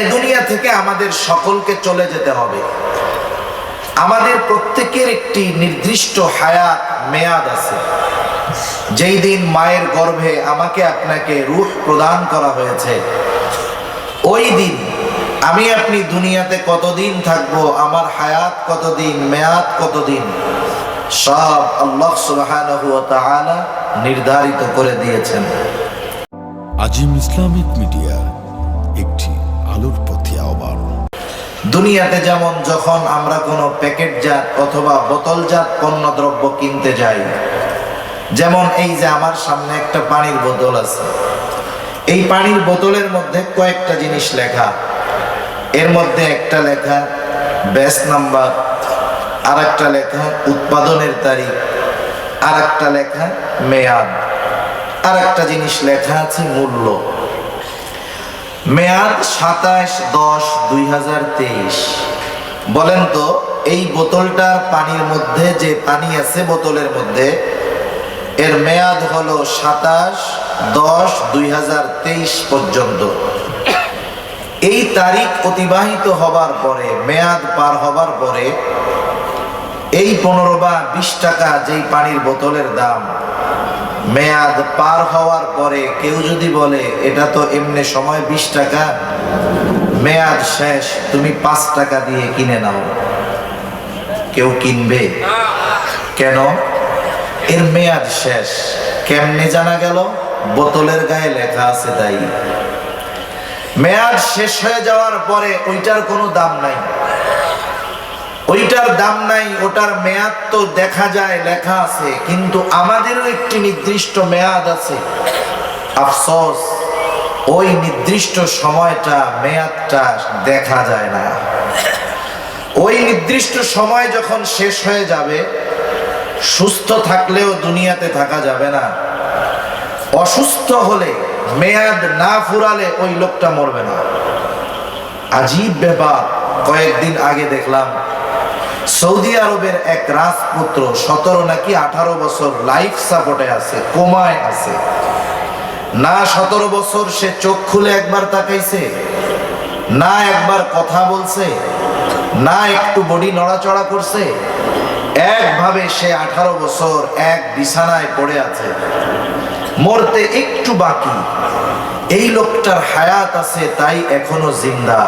এ দুনিয়া থেকে আমাদের সকলকে চলে যেতে হবে। আমাদের প্রত্যেকের একটি নির্দিষ্ট হায়াত, মেয়াদ আছে। যেই দিন মায়ের গর্ভে আমাকে আপনাকে রূহ প্রদান করা হয়েছে, ওই দিন আমি আপনি দুনিয়াতে কতদিন থাকব, আমার হায়াত কতদিন, মেয়াদ কতদিন, সব আল্লাহ সুবহানাহু ওয়া তাআলা নির্ধারিত করে দিয়েছেন। আজিম ইসলামিক মিডিয়া, একটি আলোর পথে আহ্বান। দুনিয়াতে যেমন যখন আমরা কোনো প্যাকেটজাত অথবা বোতলজাত পণ্য দ্রব্য কিনতে যাই, যেমন এই যে আমার সামনে একটা পানির বোতল আছে। এই পানির বোতলের মধ্যে কয়েকটা জিনিস লেখা। এর মধ্যে একটা লেখা, ব্যাস নাম্বার আর একটা লেখা, উৎপাদনের তারিখ আর একটা লেখা, মেয়াদ আর একটা জিনিস লেখা আছে মূল্য। মেয়াদ সাতাশ দশ দুই বলেন তো, এই বোতলটার পানির মধ্যে, যে পানি আছে বোতলের মধ্যে, এর মেয়াদ হলো সাতাশ দশ দুই পর্যন্ত। এই তারিখ অতিবাহিত হবার পরে, মেয়াদ পার হবার পরে, এই পনেরো বা বিশ টাকা যেই পানির বোতলের দাম মেয়াদ পার হওয়ার পরে কেউ যদি বলে, এটা তো এমনি সময় বিশ টাকা, মেয়াদ শেষ, তুমি পাঁচ টাকা দিয়ে কিনে নাও। কেউ কিনবে? কেন? এর মেয়াদ শেষ। কেমনে জানা গেল? বোতলের গায়ে লেখা আছে তাই। মেয়াদ শেষ হয়ে যাওয়ার পরে ওইটার কোনো দাম নাই। ওইটার দাম নাই, ওটার মেয়াদ তো দেখা যায়, লেখা আছে। কিন্তু আমাদেরও একটি নির্দিষ্ট মেয়াদ আছে। আফসোস, ওই নির্দিষ্ট সময়টা, মেয়াদটা দেখা যায় না। ওই নির্দিষ্ট সময় যখন শেষ হয়ে যাবে, সুস্থ থাকলেও দুনিয়াতে থাকা যাবে না। অসুস্থ হলে, মেয়াদ না ফুরালে ওই লোকটা মরবে না। আজীব ব্যাপার, কয়েকদিন আগে দেখলাম সৌদি আরবের এক রাজপুত্র, সতেরো নাকি আঠারো বছর লাইফ সাপোর্টে আছে, কোমায় আছে। না সতেরো বছর সে চোখ খুলে একবার তাকাইছে, না একবার কথা বলছে, না একটু বডি নড়াচড়া করছে, একভাবে সে আঠারো বছর এক বিছানায় পড়ে আছে। মরতে একটু বাকি, এই লোকটার হায়াত আছে, তাই এখনও জিন্দা।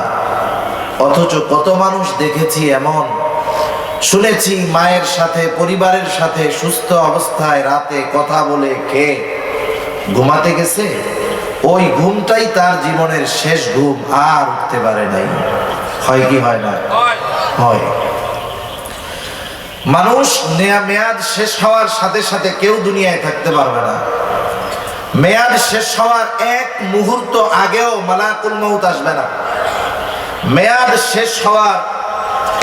অথচ কত মানুষ দেখেছি এমন শুনেছি মায়ের সাথে পরিবারের সাথে সুস্থ অবস্থায় রাতে কথা বলে খেয়ে ঘুমাতে গেছে? ওই ঘুমটাই তার জীবনের শেষ ঘুম আর উঠতে পারে নাই। হয় কি হয় না? হয়। মানুষ নেয়া মেয়াদ শেষ হওয়ার সাথে সাথে কেউ দুনিয়ায় থাকতে পারবে না। মেয়াদ শেষ হওয়ার এক মুহূর্ত আগেও মালাকুল মৌত আসবে না। মেয়াদ শেষ হওয়ার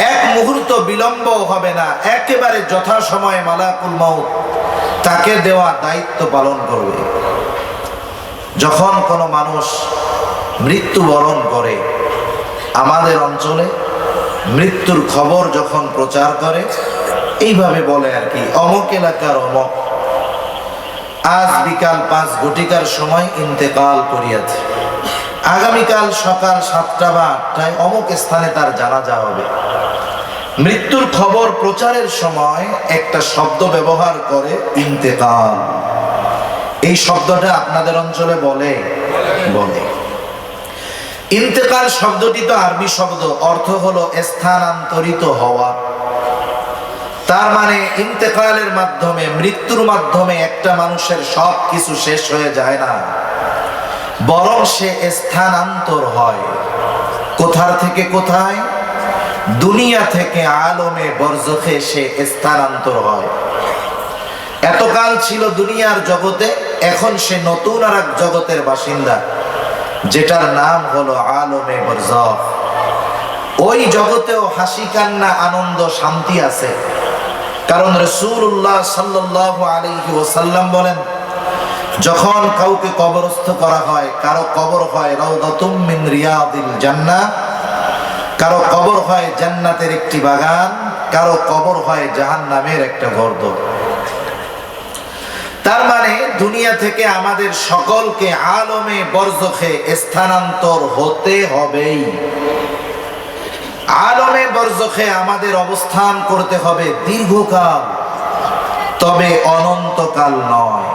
এক মুহূর্ত বিলম্ব হবে না। একেবারে যথাসময়ে মালাকুল মৌত তাকে দেওয়া দায়িত্ব পালন করবে। যখন কোনো মানুষ মৃত্যুবরণ করে আমাদের অঞ্চলে, মৃত্যুর খবর যখন প্রচার করে, এইভাবে বলে আর কি অমক এলাকার অমক। আজ বিকাল পাঁচ ঘটিকার সময় ইন্তেকাল করিয়াছে। আগামীকাল সকাল সাতটা বা আটটায় অমুক স্থানে তার জানাজা হবে। মৃত্যুর খবর প্রচারের সময় একটা শব্দ ব্যবহার করে ইন্তেকাল। এই শব্দটা আপনাদের অঞ্চলে বলে? বলে। ইন্তেকাল শব্দটি তো আরবি শব্দ, অর্থ হলো স্থানান্তরিত হওয়া। তার মানে ইন্তেকালের মাধ্যমে, মৃত্যুর মাধ্যমে একটা মানুষের সব কিছু শেষ হয়ে যায় না। বরং সে স্থানান্তর হয়। কোথার থেকে কোথায়? দুনিয়া থেকে আলমে বরজখে সে স্থানান্তর হয়। এতকাল ছিল দুনিয়ার জগতে, এখন সে নতুন আর এক জগতের বাসিন্দা, যেটার নাম হলো আলমে বরজখ। ওই জগতেও হাসি, কান্না, আনন্দ, শান্তি আছে। কারণ রসুল্লাহ সাল্লাহ আলাইহি ওসাল্লাম বলেন, যখন কাউকে কবরস্থ করা হয়, কারও কবর হয় রাউদাতুম মিন রিয়াদিল কারও কবর হয় জান্নাতের একটি বাগান, কারও কবর হয় জাহান্নামের একটা গর্ত। তার মানে দুনিয়া থেকে আমাদের সকলকে আলমে বরজখে স্থানান্তর হতে হবেই। আলমে বরজখে আমাদের অবস্থান করতে হবে দীর্ঘকাল, তবে অনন্তকাল নয়।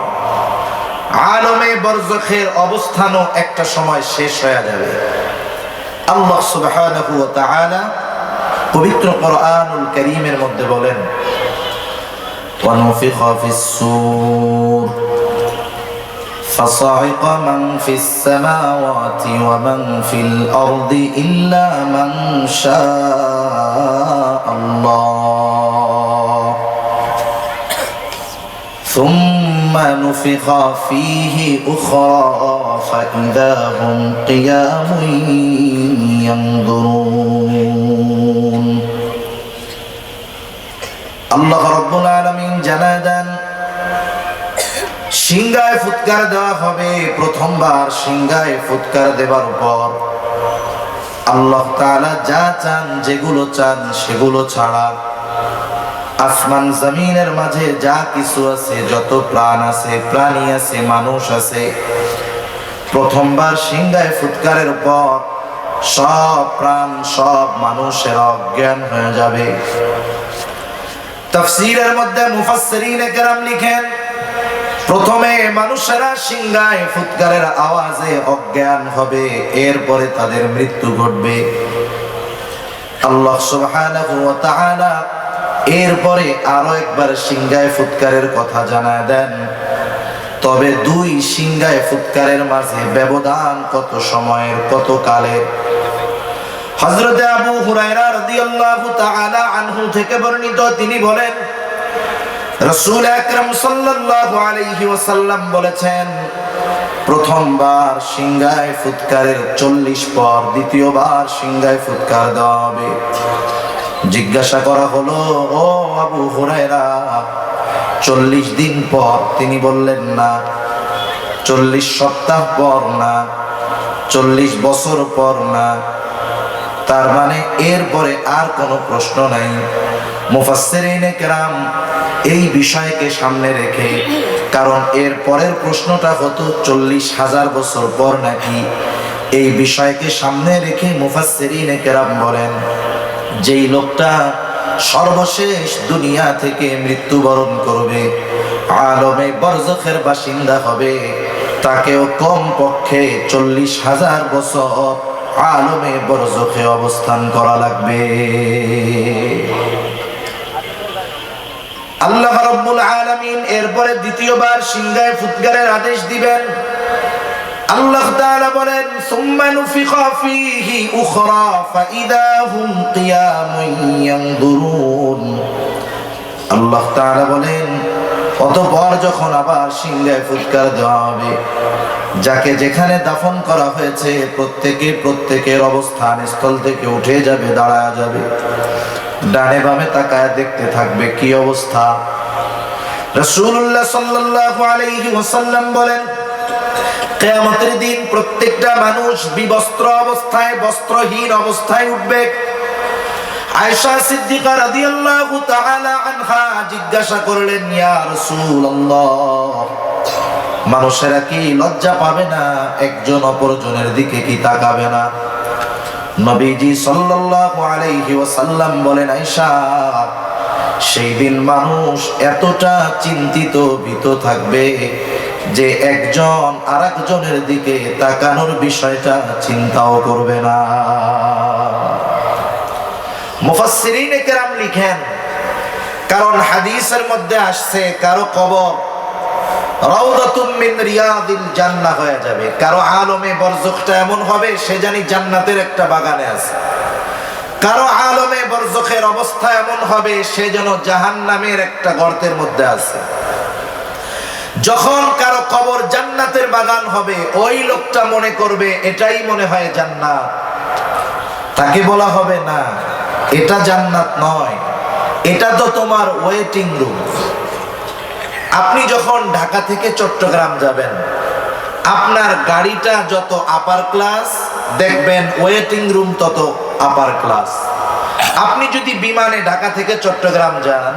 আলমে বরজখের অবস্থানও একটা সময় শেষ হয়ে যাবে। আল্লাহ সুবহানাহু ওয়া তাআলা পবিত্র কোরআনুল কারীমের মধ্যে বলেন ونفخ في السور فصعق من في السماوات ومن في الأرض إلا من شاء الله ثم نفخ فيه أخرى فإذا هم قيام ينظرون আল্লাহ রব্বুল আলামিন জানায় দেন সিংগায় ফুৎকার দেওয়া হবে প্রথমবার সিংগায় ফুৎকার দেবার পর আল্লাহ তাআলা যা চান যেগুলো চান সেগুলো ছাড়া আসমান জমিনের মাঝে যা কিছু আছে যত প্রাণ আছে প্রাণী আছে মানুষ আছে প্রথমবার সিংহায় ফুৎকারের পর সব প্রাণ, সব মানুষের অজ্ঞান হয়ে যাবে। তফসিরের মধ্যে মুফাসসিরিন কেরাম লিখেন, প্রথমে মানুষেরা সিংহায় ফুৎকারের আওয়াজে অজ্ঞান হবে, এরপরে তাদের মৃত্যু ঘটবে। আল্লাহ সুবহানাহু ওয়া তাআলা এরপরে আরও একবার সিংহায় ফুৎকারের কথা জানায় দেন। তবে দুই সিংহায় ফুৎকারের মাঝে ব্যবধান কত সময়ের, কত কালের? হযরতে আবু হুরায়রা রাদিয়াল্লাহু তাআলা আনহু থেকে বর্ণিত, তিনি বলেন, রাসূল আকরাম সাল্লাল্লাহু আলাইহি ওয়াসাল্লাম বলেছেন, প্রথমবার সিংহায় ফুৎকারের চল্লিশ পর দ্বিতীয়বার সিংহায় ফুৎকার দেওয়া হবে। জিজ্ঞাসা করা হলো, ও আবু হুরায়রা চল্লিশ দিন পর তিনি বললেন, না। চল্লিশ সপ্তাহ পর না। চল্লিশ বছর পর না। তার মানে এরপরে আর কোনো প্রশ্ন নাই। মুফাসসিরিনে এই বিষয়কে সামনে রেখে, কারণ এর পরের প্রশ্নটা হতো চল্লিশ হাজার বছর পর নাকি? এই বিষয়কে সামনে রেখে মুফাসসিরিনে কেরাম বলেন, যেই লোকটা সর্বশেষ দুনিয়া থেকে মৃত্যুবরণ করবে। আলমে বরজখের বাসিন্দা হবে। তাকেও কম পক্ষে চল্লিশ হাজার বছর আলমে বরজখে অবস্থান করা লাগবে। আল্লাহ রাব্বুল আলামিন এরপরে দ্বিতীয়বার সিংহায় ফুৎকারের আদেশ দিবেন। আল্লাহ তাআলা বলেন, সুম্মা নুফিখা ফীহি উখরা, ফাইদা হুম কিয়ামুন ইয়ানদুরুন আল্লাহ তাআলা বলেন, অতঃপর যখন আবার সিংহায় ফুৎকার দেওয়া হবে, যাকে যেখানে দাফন করা হয়েছে, প্রত্যেকে প্রত্যেকের অবস্থান স্থল থেকে উঠে যাবে, দাঁড়ায় যাবে। ডানে বামে তাকায় দেখতে থাকবে কি অবস্থা? রাসূলুল্লাহ সাল্লাল্লাহু আলাইহি ওয়াসাল্লাম বলেন কিয়ামতের দিন প্রত্যেকটা মানুষ বিবস্ত্র অবস্থায়, বস্ত্রহীন অবস্থায় উঠবে। আয়েশা সিদ্দিকা রাদিয়াল্লাহু তাআলা আনহা জিজ্ঞাসা করলেন, ইয়া রাসূলুল্লাহ, মানুষেরা কি লজ্জা পাবে না? একজন অপরজনের দিকে কি তাকাবে না? নবীজি সাল্লাল্লাহু আলাইহি ওয়াসাল্লাম বলেন, আয়েশা, সেই দিন মানুষ এতটা চিন্তিত, ভীত থাকবে যে একজন আরেকজনের দিকে তাকানোর বিষয়টা চিন্তাও করবে না। মুফাসসিরিনে কেরাম লিখেন, কারণ হাদিসের মধ্যে আসছে, কারও কবর জান্নাহ হয়ে যাবে। কারও আলমে বরজখটা এমন হবে, সে জানি জান্নাতের একটা বাগানে আছে। কারও আলমে বরজখের অবস্থা এমন হবে, সে যেন জাহান্নামের একটা গর্তের মধ্যে আছে। যখন কারও কবর জান্নাতের বাগান হবে, ওই লোকটা মনে করবে, এটাই মনে হয় জান্নাত। তাকে বলা হবে, না, এটা জান্নাত নয়। এটা তো তোমার ওয়েটিং রুম আপনি যখন ঢাকা থেকে চট্টগ্রাম যাবেন, আপনার গাড়িটা যত আপার ক্লাস দেখবেন ওয়েটিং রুম তত আপার ক্লাস আপনি যদি বিমানে ঢাকা থেকে চট্টগ্রাম যান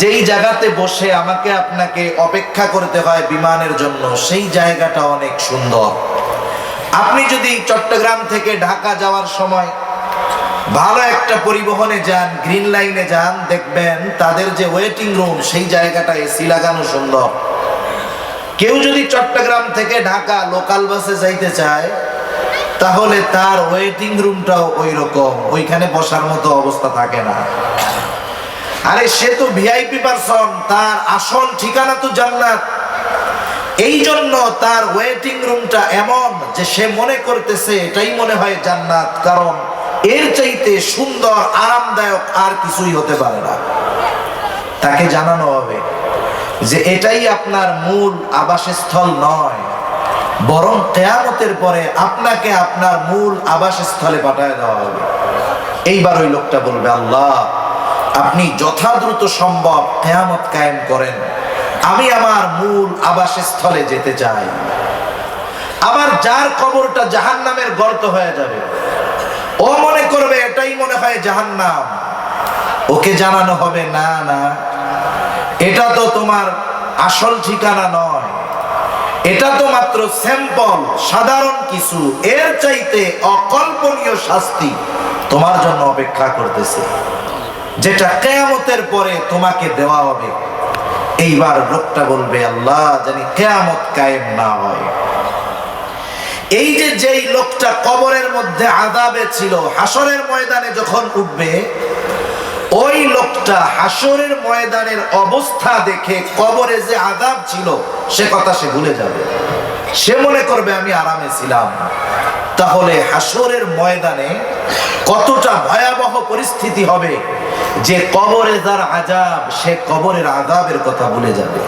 যেই জায়গাতে বসে আমাকে আপনাকে অপেক্ষা করতে হয় বিমানের জন্য, সেই জায়গাটা অনেক সুন্দর। আপনি যদি চট্টগ্রাম থেকে ঢাকা যাওয়ার সময় ভালো একটা পরিবহনে যান, গ্রিন লাইনে যান, দেখবেন তাদের যে ওয়েটিং রুম, সেই জায়গাটা এসি লাগানো সুন্দর। কেউ যদি চট্টগ্রাম থেকে ঢাকা লোকাল বাসে যাইতে চায়, তাহলে তার ওয়েটিং রুমটাও ওই রকম ওইখানে বসার মতো অবস্থা থাকে না। আরে সে তো ভিআইপি পারসন তার আসল ঠিকানা তো জান্নাত। এই জন্য তার ওয়েটিং রুমটা এমন যে সে মনে করতেছে এটাই মনে হয় জান্নাত, কারণ এর চাইতে সুন্দর, আরামদায়ক আর কিছুই হতে পারে না। তাকে জানানো হবে যে এটাই আপনার মূল আবাসস্থল নয়, বরং কেয়ামতের পরে আপনাকে আপনার মূল আবাসস্থলে পাঠায় দেওয়া হবে। এইবার ওই লোকটা বলবে, আল্লাহ আপনি যথাদ্রুত সম্ভব কেয়ামত কায়েম করেন। আমি আমার মূল আবাসস্থলে যেতে চাই। আবার যার কবরটা জাহান্নামের গর্ত হয়ে যাবে। ও মনে করবে এটাই মনে হয় জাহান্নাম। ওকে জানানো হবে, না না, এটা তো তোমার আসল ঠিকানা নয়। এটা তো মাত্র স্যাম্পল, সাধারণ কিছু। এর চাইতে অকল্পনীয় শাস্তি তোমার জন্য অপেক্ষা করতেছে। যেটা কেয়ামতের পরে তোমাকে দেওয়া হবে। এইবার লোকটা বলবে, আল্লাহ, জানি কেয়ামত কায়েম না হয়। এই যে যেই লোকটা কবরের মধ্যে আদাবে ছিল হাসরের ময়দানে যখন উঠবে, ওই লোকটা হাসরের ময়দানের অবস্থা দেখে কবরে যে আদাব ছিল, সে কথা সে ভুলে যাবে। সে মনে করবে, আমি আরামে ছিলাম। তাহলে হাসরের ময়দানে কতটা ভয়াবহ পরিস্থিতি হবে যে কবরে যার আজাব সে কবরের আজাবের কথা বলে যাবে।